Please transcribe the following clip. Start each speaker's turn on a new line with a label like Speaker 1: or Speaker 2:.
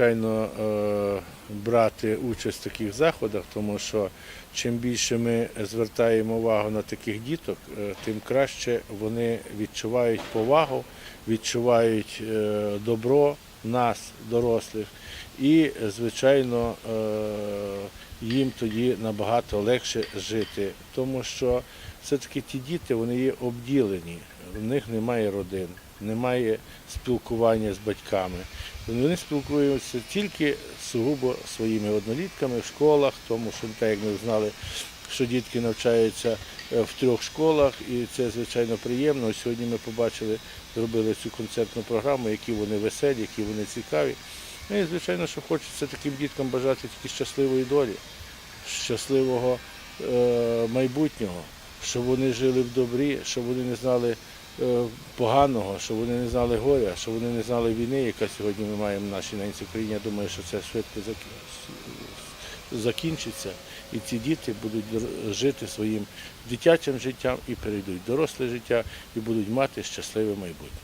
Speaker 1: звичайно, е, брати участь в таких заходах, тому що чим більше ми звертаємо увагу на таких діток, е, тим краще вони відчувають повагу, відчувають е, добро нас, дорослих, і, звичайно, їм тоді набагато легше жити, тому що все-таки ті діти вони є обділені, в них немає родин, немає спілкування з батьками. Вони спілкуються тільки сугубо своїми однолітками в школах, тому що так як ми знали, що дітки навчаються е, в трьох школах, і це звичайно приємно. Сьогодні ми побачили, зробили цю концертну програму, які вони веселі, які вони цікаві. Ну і звичайно, що хочеться таким діткам бажати тільки щасливої долі, щасливого е, майбутнього, щоб вони жили в добрі, щоб вони не знали поганого, що вони не знали горя, що вони не знали війни, яка сьогодні ми маємо в нашій ненці Україні. Я думаю, що це швидко зак- закінчиться, і ці діти будуть жити своїм дитячим життям і перейдуть в доросле життя і будуть мати щасливе майбутнє.